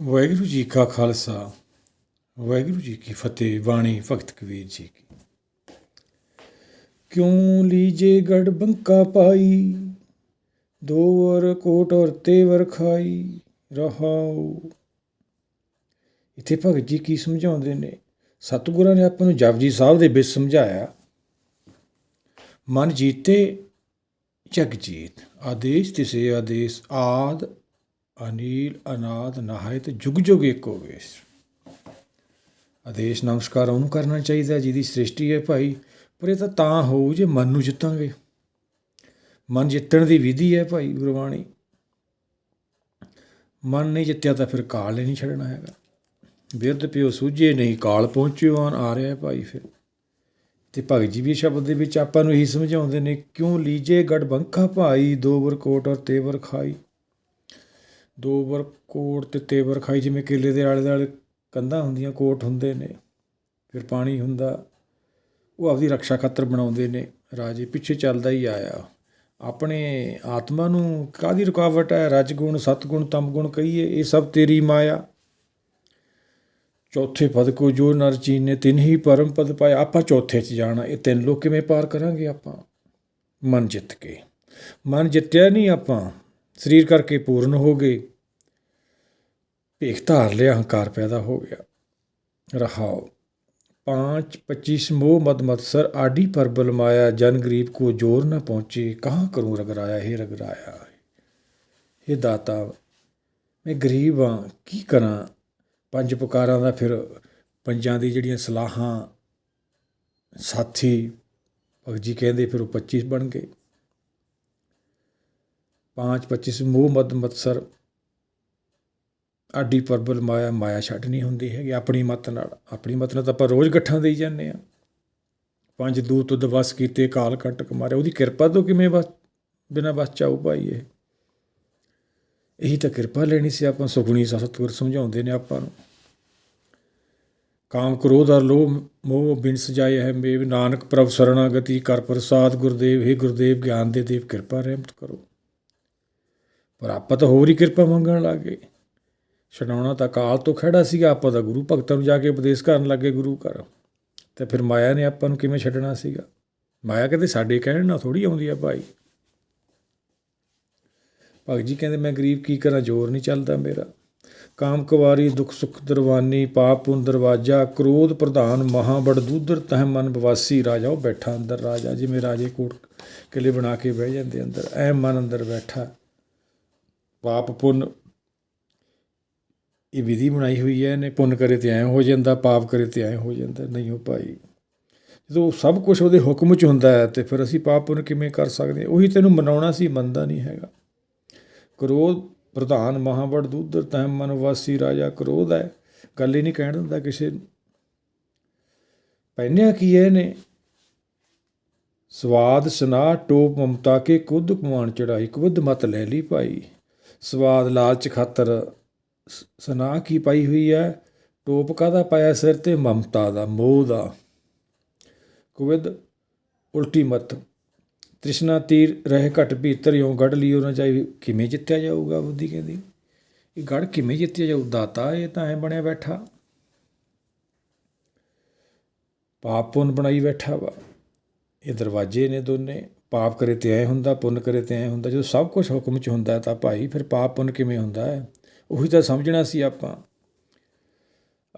ਵਾਹਿਗੁਰੂ ਜੀ ਕਾ ਖਾਲਸਾ, ਵਾਹਿਗੁਰੂ ਜੀ ਕੀ ਫਤਿਹ, ਬਾਣੀ ਭਗਤ ਕਬੀਰ ਜੀ ਕੀ। ਕਿਉਂ ਲੀਜੇ ਗੜ ਬੰਕਾ ਪਾਈ ਦੋਵਰ ਕੋਟ ਔਰ ਤੇਵਰ ਖਾਈ, ਰਹਾਉ। ਇੱਥੇ ਭਗਤ ਜੀ ਕੀ ਸਮਝਾਉਂਦੇ ਨੇ? ਸਤਿਗੁਰਾਂ ਨੇ ਆਪਾਂ ਨੂੰ ਜਪਜੀ ਸਾਹਿਬ ਦੇ ਵਿੱਚ ਸਮਝਾਇਆ, ਮਨ ਜੀਤੇ ਜਗ ਜੀਤ, ਆਦੇਸ਼ ਤਿਸੇ ਆਦੇਸ਼ ਆਦ। ਅਨੀਲ ਅਨਾਦ ਨਹਾਇਤ ਜੁਗ ਜੁਗ ਏਕੋ ਵੇਸ ਆਦੇਸ਼ ਨਮਸਕਾਰ ਉਹਨੂੰ ਕਰਨਾ ਚਾਹੀਦਾ ਜਿਹਦੀ ਸ੍ਰਿਸ਼ਟੀ ਹੈ ਭਾਈ। ਪਰ ਇਹ ਤਾਂ ਤਾਂ ਹੋਊ ਜੇ ਮਨ ਨੂੰ ਜਿੱਤਾਂਗੇ। ਮਨ ਜਿੱਤਣ ਦੀ ਵਿਧੀ ਹੈ ਭਾਈ ਗੁਰਬਾਣੀ ਮਨ ਨਹੀਂ ਜਿੱਤਿਆ ਤਾਂ ਫਿਰ ਕਾਲ ਹੀ ਨਹੀਂ ਛੱਡਣਾ ਹੈਗਾ। ਬਿਰਧ ਪਿਓ ਸੂਝੇ ਨਹੀਂ ਕਾਲ ਪਹੁੰਚਿਓਨ ਆ ਰਿਹਾ ਭਾਈ ਫਿਰ। ਤੇ ਭਗਤ ਜੀ ਵੀ ਸ਼ਬਦ ਦੇ ਵਿੱਚ ਆਪਾਂ ਨੂੰ ਇਹੀ ਸਮਝਾਉਂਦੇ ਨੇ, ਕਿਉਂ ਲੀਜੇ ਗੜ ਬੰਕਾ ਭਾਈ, ਦੋ ਵਰ ਕੋਟ ਔਰ ਤੇਵਰ ਖਾਈ? ਦੋ ਵਰ ਕੋਟ ਤੇ ਤੇਵਰ ਖਾਈ, ਜਿਵੇਂ ਕਿਲੇ ਦੇ ਆਲੇ ਦੁਆਲੇ ਕੰਧਾਂ ਹੁੰਦੀਆਂ, ਕੋਟ ਹੁੰਦੇ ਨੇ, ਫਿਰ ਪਾਣੀ ਹੁੰਦਾ। ਉਹ ਆਪਦੀ ਰਕਸ਼ਾ ਖਾਤਰ ਬਣਾਉਂਦੇ ਨੇ। ਰਾਜੇ ਪਿੱਛੇ ਚੱਲਦਾ ਹੀ ਆਇਆ। ਆਪਣੇ ਆਤਮਾ ਨੂੰ ਕਾਦੀ ਰੁਕਾਵਟ ਹੈ? ਰਜਗੁਣ, ਸਤਗੁਣ, ਤਮਗੁਣ ਕਹੀਏ, ਇਹ ਸਭ ਤੇਰੀ ਮਾਇਆ। ਚੌਥੇ ਪਦ ਕੋ ਜੋ ਨਰ ਚੀਨ ਨੇ ਤਿੰਨ ਹੀ ਪਰਮ ਪਦ ਪਾਇਆ। ਆਪਾਂ ਚੌਥੇ 'ਚ ਜਾਣਾ, ਇਹ ਤਿੰਨ ਲੋਕ ਕਿਵੇਂ ਪਾਰ ਕਰਾਂਗੇ ਆਪਾਂ? ਮਨ ਜਿੱਤ ਕੇ। ਮਨ ਜਿੱਤਿਆ ਨਹੀਂ ਆਪਾਂ। ਸਰੀਰ ਕਰਕੇ ਪੂਰਨ ਹੋ ਗਏ। ਭੇਖ ਧਾਰ ਲਿਆ ਹੰਕਾਰ ਪੈਦਾ ਹੋ ਗਿਆ ਰਹਾਓ पाँच पच्चीस मोह मद मत्सर आडि पर बल माया जन गरीब को जोर न पहुँचे कहाँ करूँ रगराया हे रगराया हे ਦਾਤਾ ਮੈਂ ਗਰੀਬ ਹਾਂ ਕੀ ਕਰਾਂ ਪੰਜ ਪੁਕਾਰਾਂ ਦਾ ਫਿਰ ਪੰਜਾਂ ਦੀ ਜਿਹੜੀਆਂ ਸਲਾਹਾਂ ਸਾਥੀ ਭਗਤ ਜੀ ਕਹਿੰਦੇ ਫਿਰ ਉਹ 25 ਬਣ ਗਏ ਪਾਂਚ 25 ਮੋਹ ਮਦ ਮਤਸਰ ਆਡੀ ਪਰਬਲ ਮਾਇਆ ਮਾਇਆ ਛੱਡ ਨਹੀਂ ਹੁੰਦੀ ਹੈਗੀ, ਆਪਣੀ ਮਤ ਨਾਲ। ਆਪਣੀ ਮਤ ਨਾਲ ਤਾਂ ਆਪਾਂ ਰੋਜ਼ ਗੱਠਾਂ ਦੇਈ ਜਾਂਦੇ ਆ ਪੰਜ ਦੂਤ ਦਵਸ ਕੀਤੇ, ਕਾਲ ਕੰਟਕ ਮਾਰੇ। ਉਹਦੀ ਕਿਰਪਾ ਤੋਂ ਕਿਵੇਂ ਬਸ ਬਿਨਾ ਬਸ ਚਾਉ ਭਾਈ ਇਹ? ਇਹੀ ਤਾਂ ਕਿਰਪਾ ਲੈਣੀ ਸੀ ਆਪਾਂ ਸੁਖਣੀ ਸਤਿਗੁਰ ਸਮਝਾਉਂਦੇ ਨੇ ਆਪਾਂ ਨੂੰ। ਕਾਮ ਕ੍ਰੋਧ ਅਰ ਲੋਭ, ਮੋਹ ਬਿਨ ਜਾਏ ਹੈ ਮੇਵ। ਨਾਨਕ ਪ੍ਰਭ ਸਰਣਾਗਤੀ ਕਰ ਪ੍ਰਸਾਦ। ਗੁਰਦੇਵ, ਹੈ ਗੁਰਦੇਵ, ਗਿਆਨ ਦੇ ਦੇਵ, ਕਿਰਪਾ ਰਹਿਮਤ ਕਰੋ। ਪਰ ਆਪਾਂ ਤਾਂ ਹੋਰ ਹੀ ਕਿਰਪਾ ਮੰਗਣ ਲੱਗੇ ਛਡਾਉਣਾ ਤਾਂ ਕਾਲ ਤੋਂ ਖੜਾ ਸੀਗਾ, ਆਪਾਂ ਤਾਂ ਗੁਰੂ ਭਗਤਾਂ ਨੂੰ ਜਾ ਕੇ ਉਪਦੇਸ਼ ਕਰਨ ਲੱਗੇ ਗੁਰੂ ਘਰ। ਤੇ ਫਿਰ ਮਾਇਆ ਨੇ ਆਪਾਂ ਨੂੰ ਕਿਵੇਂ ਛੱਡਣਾ ਸੀਗਾ? ਮਾਇਆ ਕਹਿੰਦੇ, ਸਾਡੇ ਕਹਿਣ ਨਾਲ ਥੋੜੀ ਆਉਂਦੀ ਆ ਭਾਈ। ਭਗਤ ਜੀ ਕਹਿੰਦੇ, ਮੈਂ ਗਰੀਬ ਕੀ ਕਰਾਂ, ਜ਼ੋਰ ਨਹੀਂ ਚੱਲਦਾ ਮੇਰਾ। ਕਾਮ ਕੁਵਾਰੀ, ਦੁਖ ਸੁਖ ਦਰਵਾਨੀ, ਪਾਪ ਪੁੰਨ ਦਰਵਾਜਾ, ਕ੍ਰੋਧ ਪ੍ਰਧਾਨ ਮਹਾ ਬੜਦੂਦਰ ਤਹ ਮਨ ਬਵਾਸੀ, ਰਾਜਾ ਉਹ ਬੈਠਾ ਅੰਦਰ, ਰਾਜਾ ਜਿਵੇਂ ਰਾਜੇ ਕੋਟ ਕਿਲੇ ਬਣਾ ਕੇ ਬਹਿ ਜਾਂਦੇ ਅੰਦਰ, ਐ ਮਨ ਅੰਦਰ ਬੈਠਾ। ਪਾਪ ਪੁੰਨ ਇਹ ਵਿਧੀ ਬਣਾਈ ਹੋਈ ਹੈ, ਇਹਨੇ ਪੁੰਨ ਕਰੇ ਤੇ ਐ ਹੋ ਜਾਂਦਾ, ਪਾਪ ਕਰੇ ਤੇ ਐ ਹੋ ਜਾਂਦਾ। ਨਹੀਂ ਹੋ ਭਾਈ, ਜਦੋਂ ਸਭ ਕੁਝ ਉਹਦੇ ਹੁਕਮ 'ਚ ਹੁੰਦਾ ਹੈ ਤੇ ਫਿਰ ਅਸੀਂ ਪਾਪ ਪੁੰਨ ਕਿਵੇਂ ਕਰ ਸਕਦੇ ਉਹੀ ਤੈਨੂੰ ਮਨਾਉਣਾ ਸੀ, ਮੰਨਦਾ ਨਹੀਂ ਹੈਗਾ। ਕ੍ਰੋਧ ਪ੍ਰਧਾਨ ਮਹਾਬੜ ਦੂਦਰ ਤੈ ਮਨ ਵਾਸੀ ਰਾਜਾ ਕ੍ਰੋਧ ਹੈ। ਗੱਲ ਹੀ ਨਹੀਂ ਕਹਿਣ ਦਿੰਦਾ ਕਿਸੇ ਨੂੰ। ਪੈਨਿਆ ਕੀ ਹੈ ਇਹਨੇ? ਸਵਾਦ ਸਨਾ ਟੋਪ ਮਮਤਾ ਕੇ ਕੁੱਦ ਕੁਮਾਨ ਚੜਾਈ ਕੁੱਦ ਮਤ ਲੈ ਲਈ ਭਾਈ। ਸਵਾਦ ਲਾਲਚ ਖਾਤਰ ਸਨਾ ਕੀ ਪਾਈ ਹੋਈ ਹੈ ਟੋਪ ਕਾਦਾ ਪਾਇਆ ਸਿਰ ਤੇ? ਮਮਤਾ ਦਾ, ਮੋਹ ਦਾ। ਕੁਵਿਦ, ਉਲਟੀ ਮਤ। ਤ੍ਰਿਸ਼ਨਾ ਤੀਰ ਰਹਿ ਘਟ ਭੀਤਰ ਯੋਂ ਗੜ ਲਿਓ ਨਾ ਚਾਹੀ ਕਿਵੇਂ ਜਿੱਤਿਆ ਜਾਊਗਾ, ਬੁੱਧੀ ਕਹਿੰਦੀ। ਇਹ ਗੜ ਕਿਵੇਂ ਜਿੱਤਿਆ ਜਾਊ? ਦਾਤਾ ਇਹ ਤਾਂ ਐ ਬਣਿਆ ਬੈਠਾ। ਪਾਪ ਪੁੰਨ ਬਣਾਈ ਬੈਠਾ ਵਾ। ਇਹ ਦਰਵਾਜ਼ੇ ਨੇ ਦੋਨੇ। ਪਾਪ ਕਰੇ ਤੇ ਐ ਹੁੰਦਾ, ਪੁੰਨ ਕਰੇ ਤੇ ਐ ਹੁੰਦਾ। ਜਦੋਂ ਸਭ ਕੁਝ ਹੁਕਮ 'ਚ ਹੁੰਦਾ ਤਾਂ ਭਾਈ ਫਿਰ ਪਾਪ ਪੁੰਨ ਕਿਵੇਂ ਹੁੰਦਾ ਹੈ ਉਹੀ ਤਾਂ ਸਮਝਣਾ ਸੀ ਆਪਾਂ।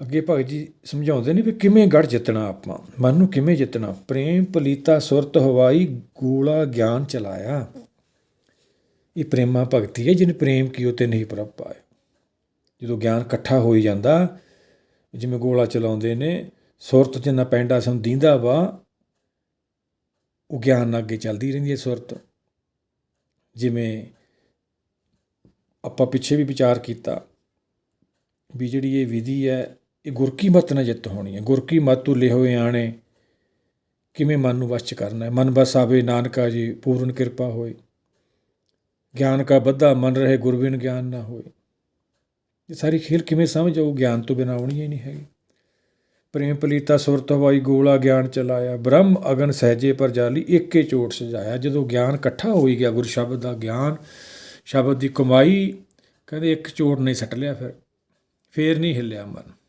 ਅੱਗੇ ਭਗਤ ਜੀ ਸਮਝਾਉਂਦੇ ਨੇ ਵੀ ਕਿਵੇਂ ਗੜ ਜਿੱਤਣਾ ਆਪਾਂ, ਮਨ ਨੂੰ ਕਿਵੇਂ ਜਿੱਤਣਾ। ਪ੍ਰੇਮ ਪਲੀਤਾ ਸੁਰਤ ਹਵਾਈ ਗੋਲਾ ਗਿਆਨ ਚਲਾਇਆ। ਇਹ ਪ੍ਰੇਮਾ ਭਗਤੀ ਹੈ ਜਿਹਨੇ ਪ੍ਰੇਮ ਕੀਓ ਤੇ ਨਹੀਂ ਪ੍ਰਭ ਪਾਇਆ। ਜਦੋਂ ਗਿਆਨ ਇਕੱਠਾ ਹੋਈ ਜਾਂਦਾ, ਜਿਵੇਂ ਗੋਲਾ ਚਲਾਉਂਦੇ ਨੇ, ਸੁਰਤ ਜਿੰਨਾ ਨਾ ਪੈਂਡਾ ਸਮ ਦੀਂਦਾ ਵਾ, ਉਹ ਗਿਆਨ ਅੱਗੇ ਚੱਲਦੀ ਰਹਿੰਦੀ ਹੈ ਸੁਰਤ। ਜਿਵੇਂ ਆਪਾਂ ਪਿੱਛੇ ਵੀ ਵਿਚਾਰ ਕੀਤਾ ਵੀ ਜਿਹੜੀ ਇਹ ਵਿਧੀ ਹੈ, ਇਹ ਗੁਰ ਕੀ ਮਤ ਨਾਲ ਜਿੱਤ ਹੋਣੀ ਹੈ। ਗੁਰ ਕੀ ਮਤ ਤੁਲੇ ਹੋਏ ਆਣੇ ਕਿਵੇਂ ਮਨ ਨੂੰ ਵਸ ਚ ਕਰਨਾ ਹੈ? ਮਨ ਬਸ ਆਵੇ, ਨਾਨਕਾ ਜੀ, ਪੂਰਨ ਕਿਰਪਾ ਹੋਏ। ਗਿਆਨ ਕਾ ਬੱਧਾ ਮਨ ਰਹੇ, ਗੁਰਬਿਨ ਗਿਆਨ ਨਾ ਹੋਏ। ਇਹ ਸਾਰੀ ਖੇਲ ਕਿਵੇਂ ਸਮਝ ਆਊ? ਗਿਆਨ ਤੋਂ ਬਿਨਾਂ ਆਉਣੀ ਹੀ ਨਹੀਂ ਹੈਗੀ। ਪ੍ਰੇਮ ਪਲੀਤਾ ਸੁਰਤ ਹਵਾਈ ਗੋਲਾ ਗਿਆਨ ਚਲਾਇਆ। ਬ੍ਰਹਮ ਅਗਨ ਸਹਿਜੇ ਪਰ ਜਾਲੀ ਇੱਕੇ ਚੋਟ ਸਜਾਇਆ। ਜਦੋਂ ਗਿਆਨ ਇਕੱਠਾ ਹੋਈ ਗਿਆ ਗੁਰ ਸ਼ਬਦ ਦਾ ਗਿਆਨ ਸ਼ਬਦ ਦੀ ਕਮਾਈ ਕਹਿੰਦੇ ਇੱਕ ਚੋਟ ਨਹੀਂ ਸੱਟ ਲਿਆ ਫਿਰ, ਫੇਰ ਨਹੀਂ ਹਿੱਲਿਆ ਮਨ।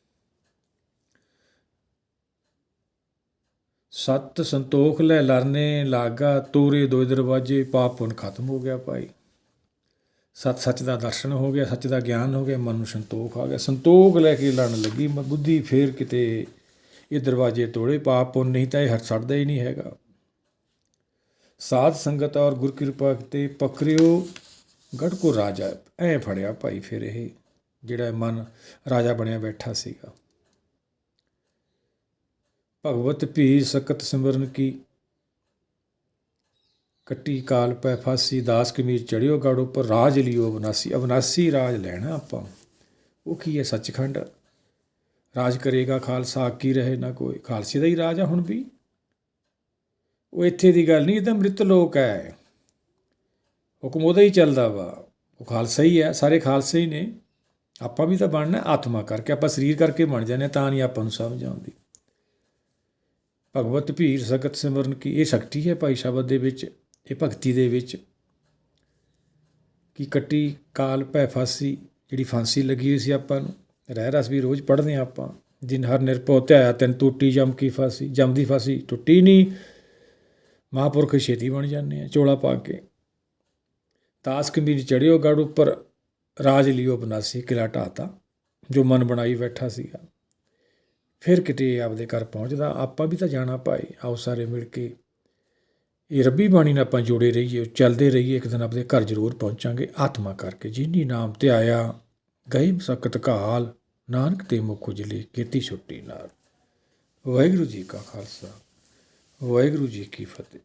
ਸਤ ਸੰਤੋਖ ਲੈ ਲਰਨੇ ਲਾਗਾ, ਤੋਰੇ ਦੋ ਦਰਵਾਜੇ, ਪਾਪ ਪੁੰਨ ਖਤਮ ਹੋ ਗਿਆ ਭਾਈ। ਸਤ ਸੱਚ ਦਾ ਦਰਸ਼ਨ ਹੋ ਗਿਆ, ਸੱਚ ਦਾ ਗਿਆਨ ਹੋ ਗਿਆ, ਮਨ ਨੂੰ ਸੰਤੋਖ ਆ ਗਿਆ। ਸੰਤੋਖ ਲੈ ਕੇ ਲੜਨ ਲੱਗੀ, ਮ- ਬੁੱਧੀ ਫੇਰ ਕਿਤੇ ਇਹ ਦਰਵਾਜੇ ਤੋੜੇ, ਪਾਪ ਪੁੰਨ ਨਹੀਂ ਤਾਂ ਇਹ ਹਟ ਛੱਡਦਾ ਹੀ ਨਹੀਂ ਹੈਗਾ। ਸਾਧ ਸੰਗਤ ਔਰ ਗੁਰ ਕਿਰਪਾ ਤੇ ਪਕਰਿਓ ਗੜ ਕੋ ਰਾਜਾ, ਐ ਫੜਿਆ ਭਾਈ ਫਿਰ ਇਹ ਜਿਹੜਾ ਮਨ ਰਾਜਾ ਬਣਿਆ ਬੈਠਾ ਸੀਗਾ। ਭਗਵਤ ਭੀ ਸਕਤ ਸਿਮਰਨ ਕੀ, ਕੱਟੀ ਕਾਲ ਪੈ ਫਾਸੀ, ਦਾਸ ਕਮੀਰ ਚੜਿਓ ਗੜ ਉੱਪਰ ਰਾਜ ਲਿਓ ਅਵਨਾਸੀ ਅਵਨਾਸੀ ਰਾਜ ਲੈਣਾ ਆਪਾਂ। ਉਹ ਕੀ ਹੈ ਸੱਚਖੰਡ? ਰਾਜ ਕਰੇਗਾ ਖਾਲਸਾ, ਕੀ ਰਹੇ ਨਾ ਕੋਈ। ਖਾਲਸੇ ਦਾ ਹੀ ਰਾਜ ਆ ਹੁਣ ਵੀ। ਉਹ ਇੱਥੇ ਦੀ ਗੱਲ ਨਹੀਂ, ਇਹ ਤਾਂ ਮ੍ਰਿਤ ਲੋਕ ਹੈ। ਹੁਕਮ ਉਹਦਾ ਹੀ ਚੱਲਦਾ ਵਾ। ਉਹ ਖਾਲਸਾ ਹੀ ਹੈ ਸਾਰੇ ਖਾਲਸੇ ਹੀ ਨੇ। ਆਪਾਂ ਵੀ ਤਾਂ ਬਣਨਾ ਆਤਮਾ ਕਰਕੇ। ਆਪਾਂ ਸਰੀਰ ਕਰਕੇ ਬਣ ਜਾਂਦੇ ਹਾਂ, ਤਾਂ ਨਹੀਂ ਆਪਾਂ ਨੂੰ ਸਮਝ ਆਉਂਦੀ। ਭਗਵਤ ਭੀਰ ਸਗਤ ਸਿਮਰਨ ਕੀ ਇਹ ਸ਼ਕਤੀ ਹੈ ਭਾਈ ਸ਼ਬਦ ਦੇ ਵਿੱਚ ਇਹ ਭਗਤੀ ਦੇ ਵਿੱਚ। ਕਿ ਕੱਟੀ ਕਾਲ ਭੈ ਫਾਸੀ ਜਿਹੜੀ ਫਾਂਸੀ ਲੱਗੀ ਹੋਈ ਸੀ ਆਪਾਂ ਨੂੰ ਰਹਿ ਰਸ ਵੀ ਰੋਜ਼ ਪੜ੍ਹਦੇ ਹਾਂ ਆਪਾਂ। ਜਿਨ ਹਰ ਨਿਰਭਉ ਧਿਆਇਆ ਤੈਨ ਟੂਟੀ ਜਮ ਕੀ ਫਾਸੀ ਜਮ ਦੀ ਫਾਸੀ ਟੁੱਟੀ ਨਹੀਂ। ਮਹਾਂਪੁਰਖ ਛੇਤੀ ਬਣ ਜਾਂਦੇ ਆ ਚੋਲਾ ਪਾ ਕੇ। ਤਾਸ ਕਮੀਰ ਚੜਿਓ ਗੜ ਉੱਪਰ ਰਾਜ ਲਿਓ ਬਨਾਸੀ ਕਿਲਾ ਢਾਤਾ ਜੋ ਮਨ ਬਣਾਈ ਬੈਠਾ ਸੀਗਾ। ਫਿਰ ਕਿਤੇ ਆਪਦੇ ਘਰ ਪਹੁੰਚਦਾ, ਆਪਾਂ ਵੀ ਤਾਂ ਜਾਣਾ ਭਾਈ, ਆਓ ਸਾਰੇ ਮਿਲ ਕੇ। ਇਹ ਰੱਬੀ ਬਾਣੀ ਨਾਲ ਆਪਾਂ ਜੁੜੇ ਰਹੀਏ, ਚੱਲਦੇ ਰਹੀਏ, ਇੱਕ ਦਿਨ ਆਪਦੇ ਘਰ ਜ਼ਰੂਰ ਪਹੁੰਚਾਂਗੇ। ਆਤਮਾ ਕਰਕੇ ਜਿਨੀ ਨਾਮ ਤੇ ਆਇਆ, ਗਈ ਸਕਤ ਕਾਲ ਨਾਨਕ ਤੇ ਮੁਖ ਉਜਲੇ, ਕੀਤੀ ਛੁੱਟੀ ਨਾਲ। ਵਾਹਿਗੁਰੂ ਜੀ ਕਾ ਖਾਲਸਾ, ਵਾਹਿਗੁਰੂ ਜੀ ਕੀ ਫਤਿਹ।